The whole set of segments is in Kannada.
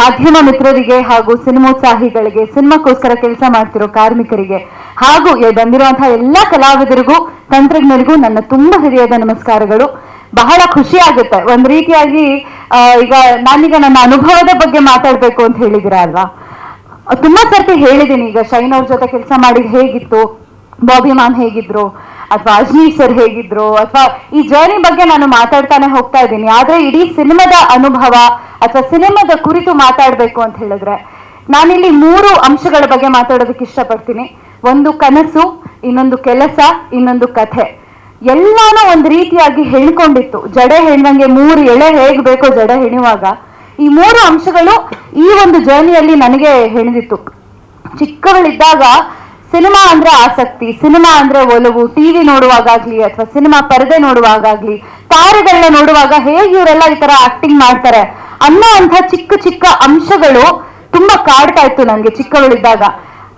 ಮಾಧ್ಯಮ ಮಿತ್ರರಿಗೆ ಹಾಗೂ ಸಿನಿಮೋತ್ಸಾಹಿಗಳಿಗೆ, ಸಿನಿಮಾಕ್ಕೋಸ್ಕರ ಕೆಲಸ ಮಾಡ್ತಿರೋ ಕಾರ್ಮಿಕರಿಗೆ ಹಾಗೂ ಬಂದಿರುವಂತಹ ಎಲ್ಲಾ ಕಲಾವಿದರಿಗೂ, ತಂತ್ರಜ್ಞರಿಗೂ ನನ್ನ ತುಂಬಾ ಹೃದಯದ ನಮಸ್ಕಾರಗಳು. ಬಹಳ ಖುಷಿ ಆಗುತ್ತೆ. ಒಂದ್ ರೀತಿಯಾಗಿ ಈಗ ನಾನೀಗ ನನ್ನ ಅನುಭವದ ಬಗ್ಗೆ ಮಾತಾಡ್ಬೇಕು ಅಂತ ಹೇಳಿದಿರ ಅಲ್ವಾ? ತುಂಬಾ ಸರ್ತಿ ಹೇಳಿದ್ದೀನಿ. ಈಗ ಶೈನ್ ಅವ್ರ ಜೊತೆ ಕೆಲಸ ಮಾಡಿ ಹೇಗಿತ್ತು? ಬಾಬಿ ಮ್ಯಾಮ್ ಹೇಗಿದ್ರು? ಅಥವಾ ಅಜ್ನೀಶ್ ಸರ್ ಹೇಗಿದ್ರು, ಅಥವಾ ಈ ಜರ್ನಿ ಬಗ್ಗೆ ನಾನು ಮಾತಾಡ್ತಾನೆ ಹೋಗ್ತಾ ಇದ್ದೀನಿ. ಆದ್ರೆ ಇಡೀ ಸಿನಿಮಾದ ಅನುಭವ ಅಥವಾ ಸಿನಿಮಾದ ಕುರಿತು ಮಾತಾಡ್ಬೇಕು ಅಂತ ಹೇಳಿದ್ರೆ, ನಾನಿಲ್ಲಿ ಮೂರು ಅಂಶಗಳ ಬಗ್ಗೆ ಮಾತಾಡೋದಕ್ಕೆ ಇಷ್ಟಪಡ್ತೀನಿ. ಒಂದು ಕನಸು, ಇನ್ನೊಂದು ಕೆಲಸ, ಇನ್ನೊಂದು ಕಥೆ. ಎಲ್ಲಾನು ಒಂದು ರೀತಿಯಾಗಿ ಹೇಳ್ಕೊಂಡಿತ್ತು ಜಡೆ ಹೆಣ್ಣಂಗೆ ಮೂರು ಎಳೆ ಹೇಗ್ ಬೇಕೋ ಜಡೆ ಹೆಣುವಾಗ. ಈ ಮೂರು ಅಂಶಗಳು ಈ ಒಂದು ಜರ್ನಿಯಲ್ಲಿ ನನಗೆ ಹೆಣದಿತ್ತು. ಚಿಕ್ಕವಳಿದ್ದಾಗ ಸಿನಿಮಾ ಅಂದ್ರೆ ಆಸಕ್ತಿ, ಸಿನಿಮಾ ಅಂದ್ರೆ ಒಲವು ಟಿವಿ ನೋಡುವಾಗ್ಲಿ ಅಥವಾ ಸಿನಿಮಾ ಪರದೆ ನೋಡುವಾಗ್ಲಿ ತಾರೆಗಳನ್ನ ನೋಡುವಾಗ ಹೇಗೆ ಇವರೆಲ್ಲ ಈ ತರ ಆಕ್ಟಿಂಗ್ ಮಾಡ್ತಾರೆ ಅನ್ನೋ ಅಂತ ಚಿಕ್ಕ ಚಿಕ್ಕ ಅಂಶಗಳು ತುಂಬಾ ಕಾಡ್ತಾ ಇತ್ತು ನನಗೆ ಚಿಕ್ಕವಳಿದ್ದಾಗ.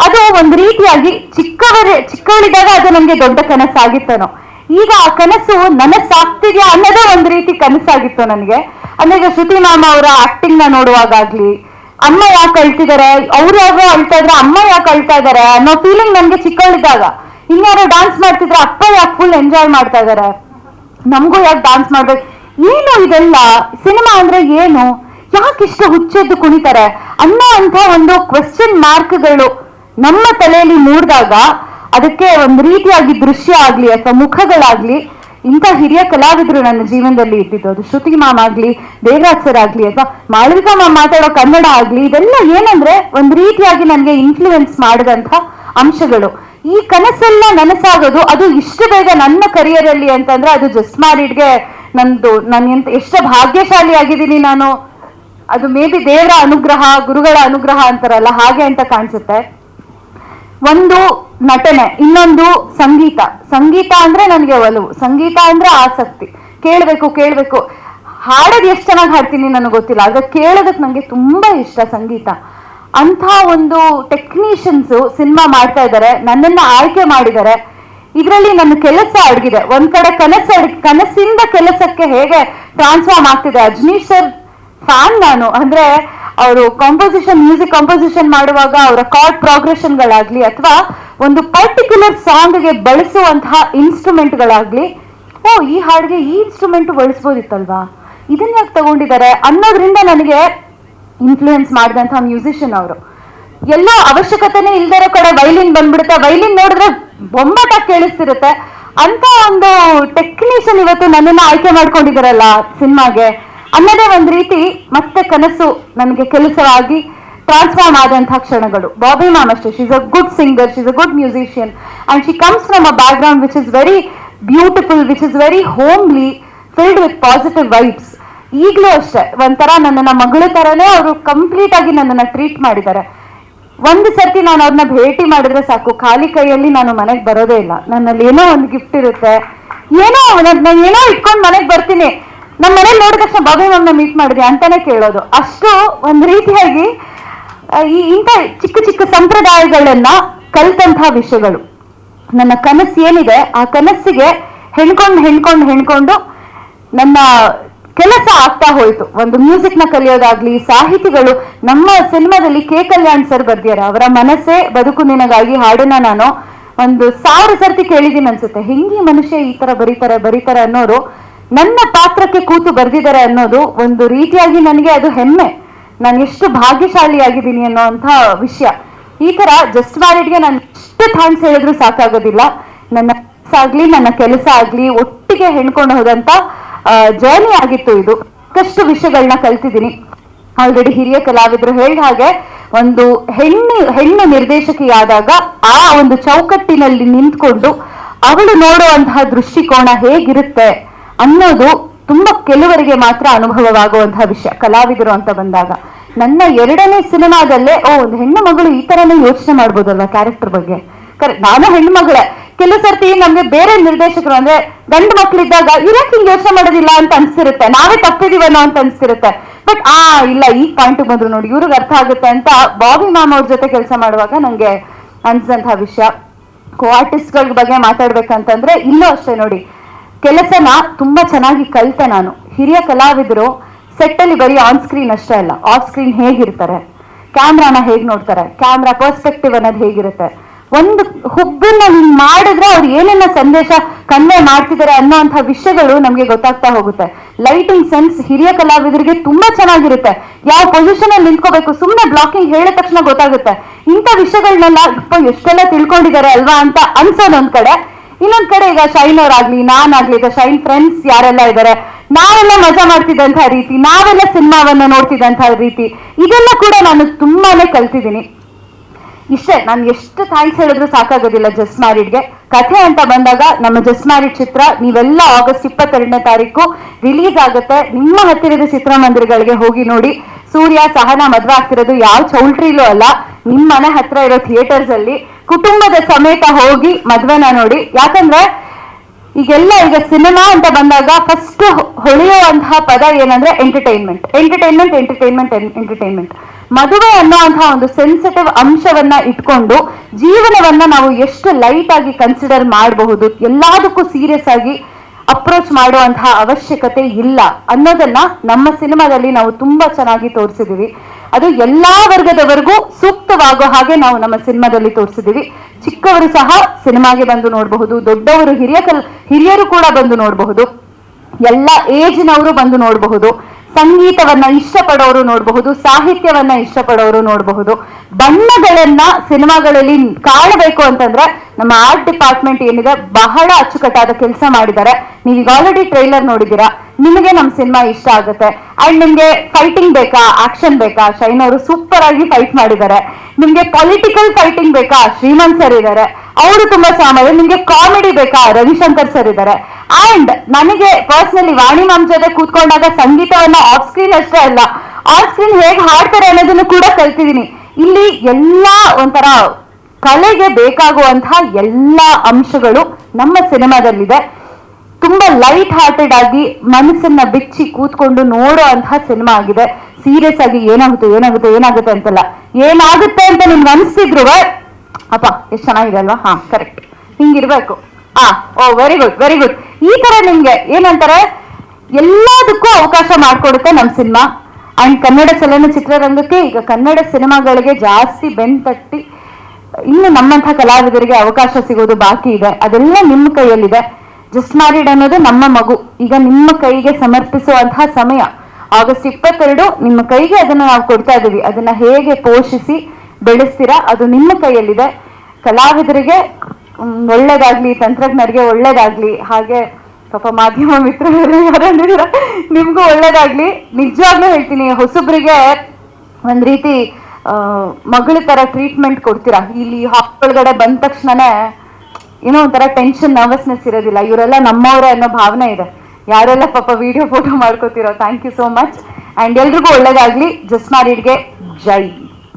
ಅದು ಒಂದು ರೀತಿಯಾಗಿ ಚಿಕ್ಕವರೇ, ಚಿಕ್ಕವಳಿದ್ದಾಗ ಅದು ನನಗೆ ದೊಡ್ಡ ಕನಸಾಗಿತ್ತನೋ. ಈಗ ಆ ಕನಸು ನನಸಾಗ್ತಿದ್ಯಾ ಅನ್ನೋದೇ ಒಂದು ರೀತಿ ಕನಸಾಗಿತ್ತು ನನಗೆ. ಅಂದ್ರೆ ಈಗ ಶ್ರುತಿ ಮಾಮ ಅವರ ಆಕ್ಟಿಂಗ್ನ ನೋಡುವಾಗಾಗ್ಲಿ ಅಮ್ಮ ಯಾಕೆ ಅಳ್ತಿದ್ದಾರೆ ಅವ್ರು ಯಾವಾಗ ಅಳ್ತಾ ಇದ್ರೆ? ಅಮ್ಮ ಯಾಕೆ ಅಳ್ತಾ ಇದಾರೆ? ಅನ್ನೋ ಫೀಲಿಂಗ್ ನನ್ಗೆ ಚಿಕ್ಕವಳಿದ್ದಾಗ. ಇನ್ಯಾರೋ ಡಾನ್ಸ್ ಮಾಡ್ತಿದ್ರೆ, ಅಪ್ಪ ಯಾಕೆ ಫುಲ್ ಎಂಜಾಯ್ ಮಾಡ್ತಾ ಇದಾರೆ? ನಮಗೂ ಯಾಕೆ ಡಾನ್ಸ್ ಮಾಡ್ಬೇಕು? ಏನು ಇದೆಲ್ಲ? ಸಿನಿಮಾ ಅಂದ್ರೆ ಏನು? ಯಾಕೆ ಇಷ್ಟು ಹುಚ್ಚೆದ್ದು ಕುಣಿತಾರೆ? ಅನ್ನೋ ಅಂತ ಒಂದು ಕ್ವೆಶ್ಚನ್ ಮಾರ್ಕ್ಗಳು ನಮ್ಮ ತಲೆಯಲ್ಲಿ ಮೂಡಿದಾಗ ಅದಕ್ಕೆ ಒಂದು ರೀತಿಯಾಗಿ ದೃಶ್ಯ ಆಗ್ಲಿ ಅಥವಾ ಮುಖಗಳಾಗ್ಲಿ ಇಂಥ ಹಿರಿಯ ಕಲಾವಿದರು ನನ್ನ ಜೀವನದಲ್ಲಿ ಇದ್ದಿದ್ದು. ಅದು ಶ್ರುತಿ ಮಾಮ್ ಆಗ್ಲಿ, ದೇವರಾಜ್ ಸರ್ ಆಗ್ಲಿ, ಅಥವಾ ಮಾಳವಿಕಾ ಮಾಮ್ ಮಾತಾಡೋ ಕನ್ನಡ ಆಗ್ಲಿ ಇದೆಲ್ಲ ಏನಂದ್ರೆ ಒಂದು ರೀತಿಯಾಗಿ ನನಗೆ ಇನ್ಫ್ಲೂಯೆನ್ಸ್ ಮಾಡಿದಂಥ ಅಂಶಗಳು. ಈ ಕನಸೆಲ್ಲ ನನಸಾಗೋದು, ಅದು ಇಷ್ಟು ಬೇಗ ನನ್ನ ಕರಿಯರ್ ಅಲ್ಲಿ ಅಂತಂದ್ರೆ ಅದು ಜಸ್ಟ್ ಮಾಡಿಡ್ಗೆ ನಂದು, ನಾನು ಎಂತ ಎಷ್ಟು ಭಾಗ್ಯಶಾಲಿ ಆಗಿದ್ದೀನಿ ನಾನು. ಅದು ಮೇ ಬಿ ದೇವರ ಅನುಗ್ರಹ, ಗುರುಗಳ ಅನುಗ್ರಹ ಅಂತಾರಲ್ಲ, ಹಾಗೆ ಅಂತ ಕಾಣಿಸುತ್ತೆ. ಒಂದು ನಟನೆ, ಇನ್ನೊಂದು ಸಂಗೀತ. ಸಂಗೀತ ಅಂದ್ರೆ ನನಗೆ ಒಲವು. ಸಂಗೀತ ಅಂದ್ರೆ ಆಸಕ್ತಿ. ಕೇಳಬೇಕು ಕೇಳಬೇಕು. ಹಾಡೋದು ಎಷ್ಟು ಚೆನ್ನಾಗಿ ಹಾಡ್ತೀನಿ ನನಗೆ ಗೊತ್ತಿಲ್ಲ. ಆದ್ರೆ ಕೇಳೋದಕ್ಕೆ ನನಗೆ ತುಂಬಾ ಇಷ್ಟ ಸಂಗೀತ. ಅಂತ ಒಂದು ಟೆಕ್ನಿಷಿಯನ್ಸ್ ಸಿನಿಮಾ ಮಾಡ್ತಾ ಇದ್ದಾರೆ ನನ್ನನ್ನ ಆಯ್ಕೆ ಮಾಡಿದ್ದಾರೆ ಇದರಲ್ಲಿ ನನ್ನ ಕೆಲಸ ಅಡಗಿದೆ. ಒಂದ್ ಕಡೆ ಕನಸು ಕನಸಿಂದ ಕೆಲಸಕ್ಕೆ ಹೇಗೆ ಟ್ರಾನ್ಸ್ಫಾರ್ಮ್ ಆಗ್ತಿದೆ? ಅಜ್ನೀಶ್ ಸರ್ ಫ್ಯಾನ್ ನಾನು. ಅಂದ್ರೆ ಅವರು ಕಾಂಪೋಸಿಷನ್ ಮ್ಯೂಸಿಕ್ ಕಾಂಪೋಸಿಷನ್ ಮಾಡುವಾಗ ಅವರ ಕಾರ್ಡ್ ಪ್ರೋಗ್ರೆಷನ್ಗಳಾಗ್ಲಿ ಅಥವಾ ಒಂದು ಪರ್ಟಿಕ್ಯುಲರ್ ಸಾಂಗ್ಗೆ ಬಳಸುವಂತಹ ಇನ್ಸ್ಟ್ರೂಮೆಂಟ್ಗಳಾಗ್ಲಿ ಓ, ಈ ಹಾಡಿಗೆ ಈ ಇನ್ಸ್ಟ್ರೂಮೆಂಟ್ ಬಳಸ್ಬೋದಿತ್ತಲ್ವಾ? ಇದನ್ನ ಯಾಕೆ ತಗೊಂಡಿದ್ದಾರೆ ಅನ್ನೋದ್ರಿಂದ ನನಗೆ ಇನ್ಫ್ಲೂಯೆನ್ಸ್ ಮಾಡಿದಂತಹ ಮ್ಯೂಸಿಷಿಯನ್ ಅವರು. ಎಲ್ಲೋ ಅವಶ್ಯಕತೆನೇ ಇಲ್ದಿರೋ ಕಡೆ ವೈಲಿನ್ ಬಂದ್ಬಿಡುತ್ತೆ. ವೈಲಿನ್ ನೋಡಿದ್ರೆ ಬೊಂಬಾಟ ಕೇಳಿಸ್ತಿರುತ್ತೆ. ಅಂತ ಒಂದು ಟೆಕ್ನಿಷಿಯನ್ ಇವತ್ತು ನನ್ನನ್ನ ಆಯ್ಕೆ ಮಾಡ್ಕೊಂಡಿದ್ದಾರಲ್ಲ ಸಿನಿಮಾಗೆ. ಅನ್ನೋದೇ ಒಂದು ರೀತಿ ಮತ್ತೆ ಕನಸು ನನಗೆ ಕೆಲಸವಾಗಿ ಟ್ರಾನ್ಸ್ಫಾರ್ಮ್ ಆದಂತಹ ಕ್ಷಣಗಳು. ಬಾಬಿ ಮ್ಯಾಮ್ ಅಷ್ಟೇ. She's a good singer she's a good musician and she comes from a background which is very beautiful which is very homely filled with positive vibes ಈಗಲೂ ಅಷ್ಟೇ. ಒಂಥರ ನನ್ನನ್ನ ಮಗಳ ತರನೇ ಅವರು ಕಂಪ್ಲೀಟ್ ಆಗಿ ನನ್ನನ್ನ ಟ್ರೀಟ್ ಮಾಡಿದ್ದಾರೆ. ಒಂದು ಸರ್ತಿ ನಾನು ಅವ್ರನ್ನ ಭೇಟಿ ಮಾಡಿದ್ರೆ ಸಾಕು. ಖಾಲಿ ಕೈಯಲ್ಲಿ ನಾನು ಮನೆಗೆ ಬರೋದೇ ಇಲ್ಲ. ನನ್ನಲ್ಲಿ ಏನೋ ಒಂದು ಗಿಫ್ಟ್ ಇರುತ್ತೆ. ಏನೋ ನಾನು ಏನೋ ಇಟ್ಕೊಂಡು ಮನೆಗೆ ಬರ್ತೀನಿ. ನಮ್ಮ ಮನೇಲಿ ನೋಡಿದ ತಕ್ಷಣ ಬಾಬಿ ಮ್ಯಾಮ್ನ ಮೀಟ್ ಮಾಡಿದೆ ಅಂತಾನೆ ಕೇಳೋದು. ಅಷ್ಟು ಒಂದು ರೀತಿಯಾಗಿ ಈ ಇಂಥ ಚಿಕ್ಕ ಚಿಕ್ಕ ಸಂಪ್ರದಾಯಗಳನ್ನ ಕಲ್ತಂತಹ ವಿಷಯಗಳು. ನನ್ನ ಕನಸು ಏನಿದೆ, ಆ ಕನಸಿಗೆ ಹೆಣ್ಕೊಂಡು ಹೆಣ್ಕೊಂಡು ಹೆಣ್ಕೊಂಡು ನನ್ನ ಕೆಲಸ ಆಗ್ತಾ ಹೋಯ್ತು. ಒಂದು ಮ್ಯೂಸಿಕ್ನ ಕಲಿಯೋದಾಗ್ಲಿ, ಸಾಹಿತಿಗಳು, ನಮ್ಮ ಸಿನಿಮಾದಲ್ಲಿ ಕೆ ಕಲ್ಯಾಣ್ ಸರ್ ಬರ್ದಿಯಾರ ಅವರ ಮನಸ್ಸೇ ಬದುಕು ನಿನಗಾಗಿ ಹಾಡನ್ನ ನಾನು ಒಂದು ಸಾವಿರ ಸರ್ತಿ ಕೇಳಿದೀನಿ ಅನ್ಸುತ್ತೆ. ಹೆಂಗಿ ಮನುಷ್ಯ ಈ ತರ ಬರೀತಾರೆ ಬರೀತಾರೆ ಅನ್ನೋರು ನನ್ನ ಪಾತ್ರಕ್ಕೆ ಕೂತು ಬರ್ದಿದ್ದಾರೆ ಅನ್ನೋದು ಒಂದು ರೀತಿಯಾಗಿ ನನಗೆ ಅದು ಹೆಮ್ಮೆ. ನಾನು ಎಷ್ಟು ಭಾಗ್ಯಶಾಲಿ ಆಗಿದ್ದೀನಿ ಅನ್ನೋಂಥ ವಿಷಯ. ಈ ತರ ಜಸ್ಟ್ ಮ್ಯಾರಿಡ್ಗೆ ನಾನು ಎಷ್ಟು ಥ್ಯಾಂಕ್ಸ್ ಹೇಳಿದ್ರು ಸಾಕಾಗೋದಿಲ್ಲ. ನನ್ನ ಆಗ್ಲಿ, ನನ್ನ ಕೆಲಸ ಆಗ್ಲಿ, ಒಟ್ಟಿಗೆ ಹೆಣ್ಕೊಂಡು ಹೋದಂತ ಜರ್ನಿ ಆಗಿತ್ತು ಇದು. ಸಾಕಷ್ಟು ವಿಷಯಗಳನ್ನ ಕಲ್ತಿದ್ದೀನಿ. ಆಲ್ರೆಡಿ ಹಿರಿಯ ಕಲಾವಿದರು ಹೇಳಿದ ಹಾಗೆ ಒಂದು ಹೆಣ್ಣು ಹೆಣ್ಣು ನಿರ್ದೇಶಕಿಯಾದಾಗ ಆ ಒಂದು ಚೌಕಟ್ಟಿನಲ್ಲಿ ನಿಂತ್ಕೊಂಡು ಅವಳು ನೋಡುವಂತಹ ದೃಷ್ಟಿಕೋನ ಹೇಗಿರುತ್ತೆ ಅನ್ನೋದು ತುಂಬಾ ಕೆಲವರಿಗೆ ಮಾತ್ರ ಅನುಭವವಾಗುವಂತಹ ವಿಷಯ, ಕಲಾವಿದರು ಅಂತ ಬಂದಾಗ. ನನ್ನ ಎರಡನೇ ಸಿನಿಮಾದಲ್ಲೇ, ಓ, ಒಂದು ಹೆಣ್ಣು ಮಗಳು ಈ ತರನೇ ಯೋಚನೆ ಮಾಡ್ಬೋದಲ್ಲ ಕ್ಯಾರೆಕ್ಟರ್ ಬಗ್ಗೆ? ಕರೆಕ್ಟ್ ನಾನು ಹೆಣ್ಣು ಮಗಳೇ. ಕೆಲವು ಸರ್ತಿ ನಮ್ಗೆ ಬೇರೆ ನಿರ್ದೇಶಕರು ಅಂದ್ರೆ, ಗಂಡು ಮಕ್ಳಿದ್ದಾಗ ಇರಕ್ ಹಿಂಗ್ ಯೋಚನೆ ಮಾಡೋದಿಲ್ಲ ಅಂತ ಅನ್ಸಿರುತ್ತೆ ನಾವೇ ತಪ್ಪಿದೀವನೋ ಅಂತ ಅನ್ಸಿರುತ್ತೆ ಬಟ್ ಆ, ಇಲ್ಲ, ಈ ಪಾಯಿಂಟ್ ಬಂದ್ರು ನೋಡಿ, ಇವ್ರಿಗೆ ಅರ್ಥ ಆಗುತ್ತೆ ಅಂತ ಬಾಬಿ ಮ್ಯಾಮ್ ಅವ್ರ ಜೊತೆ ಕೆಲಸ ಮಾಡುವಾಗ ನಂಗೆ ಅನ್ಸಿದಂತಹ ವಿಷಯ. ಕೋ ಆರ್ಟಿಸ್ಟ್ಗಳ ಬಗ್ಗೆ ಮಾತಾಡ್ಬೇಕಂತಂದ್ರೆ, ಇಲ್ಲೂ ಅಷ್ಟೇ ನೋಡಿ. ಕೆಲಸನ ತುಂಬಾ ಚೆನ್ನಾಗಿ ಕಲಿತೆ ನಾನು. ಹಿರಿಯ ಕಲಾವಿದರು ಸೆಟ್ ಅಲ್ಲಿ ಬರೀ ಆನ್ ಸ್ಕ್ರೀನ್ ಅಷ್ಟೇ ಅಲ್ಲ ಆಫ್ ಸ್ಕ್ರೀನ್ ಹೇಗಿರ್ತಾರೆ? ಕ್ಯಾಮ್ರಾನ ಹೇಗೆ ನೋಡ್ತಾರೆ? ಕ್ಯಾಮ್ರಾ ಪರ್ಸ್ಪೆಕ್ಟಿವ್ ಅನ್ನೋದು ಹೇಗಿರುತ್ತೆ? ಒಂದು ಹುಬ್ಬನ್ನ ಹಿಂಗ್ ಮಾಡಿದ್ರೆ ಅವ್ರು ಏನೇನ ಸಂದೇಶ ಕನ್ವೆ ಮಾಡ್ತಿದ್ದಾರೆ ಅನ್ನೋಂಥ ವಿಷಯಗಳು ನಮ್ಗೆ ಗೊತ್ತಾಗ್ತಾ ಹೋಗುತ್ತೆ. ಲೈಟಿಂಗ್ ಸೆನ್ಸ್ ಹಿರಿಯ ಕಲಾವಿದರಿಗೆ ತುಂಬಾ ಚೆನ್ನಾಗಿರುತ್ತೆ. ಯಾವ ಪೊಸಿಷನ್ ಅಲ್ಲಿ ನಿಂತ್ಕೋಬೇಕು ಸುಮ್ಮನೆ ಬ್ಲಾಕಿಂಗ್ ಹೇಳಿದ ತಕ್ಷಣ ಗೊತ್ತಾಗುತ್ತೆ. ಇಂಥ ವಿಷಯಗಳನ್ನೆಲ್ಲ ಎಷ್ಟೆಲ್ಲ ತಿಳ್ಕೊಂಡಿದ್ದಾರೆ ಅಲ್ವಾ ಅಂತ ಅನ್ಸೋದೊಂದ್ ಕಡೆ. ಇನ್ನೊಂದ್ ಕಡೆ ಈಗ ಶೈನ್ ಅವ್ರಾಗ್ಲಿ, ನಾನಾಗ್ಲಿ, ಈಗ ಶೈನ್ ಫ್ರೆಂಡ್ಸ್ ಯಾರೆಲ್ಲ ಇದ್ದಾರೆ ನಾವೆಲ್ಲ ಮಜಾ ಮಾಡ್ತಿದ್ದಂತಹ ರೀತಿ, ನಾವೆಲ್ಲ ಸಿನಿಮಾವನ್ನ ನೋಡ್ತಿದ್ದಂತಹ ರೀತಿ, ಇದೆಲ್ಲ ಕೂಡ ನಾನು ತುಂಬಾನೇ ಕಲ್ತಿದ್ದೀನಿ. ಇಷ್ಟೇ, ನಾನು ಎಷ್ಟು ಥ್ಯಾಂಕ್ಸ್ ಹೇಳಿದ್ರು ಸಾಕಾಗೋದಿಲ್ಲ ಜಸ್ಟ್ ಮ್ಯಾರಿಡ್ಗೆ ಕಥೆ ಅಂತ ಬಂದಾಗ ನಮ್ಮ ಜಸ್ಟ್ ಮ್ಯಾರಿಡ್ ಚಿತ್ರ ನೀವೆಲ್ಲ ಆಗಸ್ಟ್ ಇಪ್ಪತ್ತೆರಡನೇ ತಾರೀಕು ರಿಲೀಸ್ ಆಗುತ್ತೆ. ನಿಮ್ಮ ಹತ್ತಿರದ ಚಿತ್ರಮಂದಿರಗಳಿಗೆ ಹೋಗಿ ನೋಡಿ. ಸೂರ್ಯ, ಸಹನ ಮದ್ವೆ ಆಗ್ತಿರೋದು ಯಾವ ಚೌಲ್ಟ್ರಿಲೂ ಅಲ್ಲ ನಿಮ್ಮ ಮನೆ ಹತ್ರ ಇರೋ ಥಿಯೇಟರ್ಸ್ ಅಲ್ಲಿ ಕುಟುಂಬದ ಸಮೇತ ಹೋಗಿ ಮದ್ವೆನ ನೋಡಿ. ಯಾಕಂದ್ರೆ ಈಗೆಲ್ಲ ಈಗ ಸಿನಿಮಾ ಅಂತ ಬಂದಾಗ ಫಸ್ಟ್ ಹೊಳೆಯುವಂತಹ ಪದ ಏನಂದ್ರೆ ಎಂಟರ್ಟೈನ್ಮೆಂಟ್ ಎಂಟರ್ಟೈನ್ಮೆಂಟ್ ಎಂಟರ್ಟೈನ್ಮೆಂಟ್ ಎಂಟರ್ಟೈನ್ಮೆಂಟ್ ಮದುವೆ ಅನ್ನುವಂತಹ ಒಂದು ಸೆನ್ಸಿಟಿವ್ ಅಂಶವನ್ನ ಇಟ್ಕೊಂಡು ಜೀವನವನ್ನ ನಾವು ಎಷ್ಟು ಲೈಟ್ ಆಗಿ ಕನ್ಸಿಡರ್ ಮಾಡಬಹುದು, ಎಲ್ಲದಕ್ಕೂ ಸೀರಿಯಸ್ ಆಗಿ ಅಪ್ರೋಚ್ ಮಾಡುವಂತಹ ಅವಶ್ಯಕತೆ ಇಲ್ಲ ಅನ್ನೋದನ್ನ ನಮ್ಮ ಸಿನಿಮಾದಲ್ಲಿ ನಾವು ತುಂಬಾ ಚೆನ್ನಾಗಿ ತೋರಿಸಿದೀವಿ. ಅದು ಎಲ್ಲಾ ವರ್ಗದವರೆಗೂ ಸೂಕ್ತವಾಗೋ ಹಾಗೆ ನಾವು ನಮ್ಮ ಸಿನಿಮಾದಲ್ಲಿ ತೋರಿಸಿದೀವಿ ಚಿಕ್ಕವರು ಸಹ ಸಿನಿಮಾಗೆ ಬಂದು ನೋಡಬಹುದು, ದೊಡ್ಡವರು ಹಿರಿಯ ಕಲ್, ಹಿರಿಯರು ಕೂಡ ಬಂದು ನೋಡಬಹುದು. ಎಲ್ಲ ಏಜ್ನವರು ಬಂದು ನೋಡಬಹುದು. ಸಂಗೀತವನ್ನ ಇಷ್ಟಪಡೋರು ನೋಡಬಹುದು, ಸಾಹಿತ್ಯವನ್ನ ಇಷ್ಟಪಡೋರು ನೋಡಬಹುದು. ಬಣ್ಣಗಳನ್ನ ಸಿನಿಮಾಗಳಲ್ಲಿ ಕಾಣಬೇಕು ಅಂತಂದ್ರೆ ನಮ್ಮ ಆರ್ಟ್ ಡಿಪಾರ್ಟ್ಮೆಂಟ್ ಏನಿದೆ, ಬಹಳ ಅಚ್ಚುಕಟ್ಟಾದ ಕೆಲಸ ಮಾಡಿದ್ದಾರೆ. ನೀವು ಈಗ ಆಲ್ರೆಡಿ ಟ್ರೈಲರ್ ನೋಡಿದ್ದೀರಾ? ನಿಮಗೆ ನಮ್ಮ ಸಿನಿಮಾ ಇಷ್ಟ ಆಗುತ್ತೆ. ಅಂಡ್ ನಿಮ್ಗೆ ಫೈಟಿಂಗ್ ಬೇಕಾ ಆಕ್ಷನ್ ಬೇಕಾ? ಶೈನ್ ಅವರು ಸೂಪರ್ ಆಗಿ ಫೈಟ್ ಮಾಡಿದ್ದಾರೆ. ನಿಮ್ಗೆ ಪೊಲಿಟಿಕಲ್ ಫೈಟಿಂಗ್ ಬೇಕಾ? ಶ್ರೀಮಂತ್ ಸರ್ ಇದ್ದಾರೆ. ಅವರು ತುಂಬಾ ಸಾಮಾನ್ಯ ನಿಮ್ಗೆ ಕಾಮಿಡಿ ಬೇಕಾ? ರವಿಶಂಕರ್ ಸರ್ ಇದ್ದಾರೆ. ಅಂಡ್ ನನಗೆ ಪರ್ಸನಲಿ ವಾಣಿ ಮ್ಯಾಮ್ ಜೊತೆ ಕೂತ್ಕೊಂಡಾಗ ಸಂಗೀತವನ್ನ ಆಫ್ ಸ್ಕ್ರೀನ್ ಅಷ್ಟೇ ಅಲ್ಲ ಆಫ್ ಸ್ಕ್ರೀನ್ ಹೇಗೆ ಹಾಡ್ತಾರೆ ಅನ್ನೋದನ್ನು ಕೂಡ ಕಲ್ತಿದ್ದೀನಿ. ಇಲ್ಲಿ ಎಲ್ಲಾ ಒಂಥರ ಕಲೆಗೆ ಬೇಕಾಗುವಂತಹ ಎಲ್ಲಾ ಅಂಶಗಳು ನಮ್ಮ ಸಿನಿಮಾದಲ್ಲಿದೆ. ತುಂಬಾ ಲೈಟ್ ಹಾರ್ಟೆಡ್ ಆಗಿ ಮನಸ್ಸನ್ನ ಬಿಚ್ಚಿ ಕೂತ್ಕೊಂಡು ನೋಡೋ ಅಂತಹ ಸಿನಿಮಾ ಆಗಿದೆ. ಸೀರಿಯಸ್ ಆಗಿ ಏನಾಗುತ್ತೆ ಏನಾಗುತ್ತೆ ಏನಾಗುತ್ತೆ ಅಂತಲ್ಲ. ಏನಾಗುತ್ತೆ ಅಂತ ನಿಮ್ಗೆ ಅನಿಸ್ತಿದ್ರು ಅಪ್ಪ, ಎಷ್ಟು ಚೆನ್ನಾಗಿದೆ ಅಲ್ವಾ? ಹಾ ಕರೆಕ್ಟ್ ಹಿಂಗಿರ್ಬೇಕು. ಆ, ಓ ವೆರಿ ಗುಡ್ ವೆರಿ ಗುಡ್ ಈ ತರ ನಿಮ್ಗೆ ಏನಂತಾರೆ? ಎಲ್ಲದಕ್ಕೂ ಅವಕಾಶ ಮಾಡಿಕೊಡುತ್ತೆ ನಮ್ಮ ಸಿನಿಮಾ ಅಂಡ್ ಕನ್ನಡ ಚಲನಚಿತ್ರರಂಗಕ್ಕೆ ಈಗ ಕನ್ನಡ ಸಿನಿಮಾಗಳಿಗೆ ಜಾಸ್ತಿ ಬೆನ್ ತಟ್ಟಿ ಇನ್ನು ನಮ್ಮಂಥ ಕಲಾವಿದರಿಗೆ ಅವಕಾಶ ಸಿಗೋದು ಬಾಕಿ ಇದೆ. ಅದೆಲ್ಲ ನಿಮ್ಮ ಕೈಯಲ್ಲಿದೆ. ಜಸ್ಟ್ ಮ್ಯಾರಿಡ್ ಅನ್ನೋದು ನಮ್ಮ ಮಗು. ಈಗ ನಿಮ್ಮ ಕೈಗೆ ಸಮರ್ಪಿಸುವಂತಹ ಸಮಯ. ಆಗಸ್ಟ್ ಇಪ್ಪತ್ತೆರಡು, ನಿಮ್ಮ ಕೈಗೆ ಅದನ್ನ ನಾವು ಕೊಡ್ತಾ ಇದ್ದೀವಿ. ಅದನ್ನ ಹೇಗೆ ಪೋಷಿಸಿ ಬೆಳೆಸ್ತೀರಾ, ಅದು ನಿಮ್ಮ ಕೈಯಲ್ಲಿದೆ. ಕಲಾವಿದರಿಗೆ ಒಳ್ಳೇದಾಗ್ಲಿ, ತಂತ್ರಜ್ಞರಿಗೆ ಒಳ್ಳೇದಾಗ್ಲಿ, ಹಾಗೆ ಪಾಪ ಮಾಧ್ಯಮ ಮಿತ್ರರು ಯಾರಂದಿರ ನಿಮ್ಗೂ ಒಳ್ಳೇದಾಗ್ಲಿ. ನಿಜವಾಗ್ಲೂ ಹೇಳ್ತೀನಿ, ಹೊಸಬ್ರಿಗೆ ಒಂದ್ ರೀತಿ ಮಗಳ ತರ ಟ್ರೀಟ್ಮೆಂಟ್ ಕೊಡ್ತೀರಾ? ಇಲ್ಲಿ ಹಾಸ್ಪಿಟಲ್ಗಡೆ ಬಂದ ತಕ್ಷಣನೇ ಏನೋ ಒಂಥರ ಟೆನ್ಷನ್ ನರ್ವಸ್ನೆಸ್ ಇರೋದಿಲ್ಲ. ಇವರೆಲ್ಲ ನಮ್ಮವರೇ ಅನ್ನೋ ಭಾವನೆ ಇದೆ. ಯಾರೆಲ್ಲ ಪಾಪ video photo ಮಾಡ್ಕೋತಿರೋ thank you so much and ಎಲ್ರಿಗೂ ಒಳ್ಳೇದಾಗಲಿ. ಜಸ್ಟ್ ಮ್ಯಾರಿಡ್ಗೆ ಜೈ.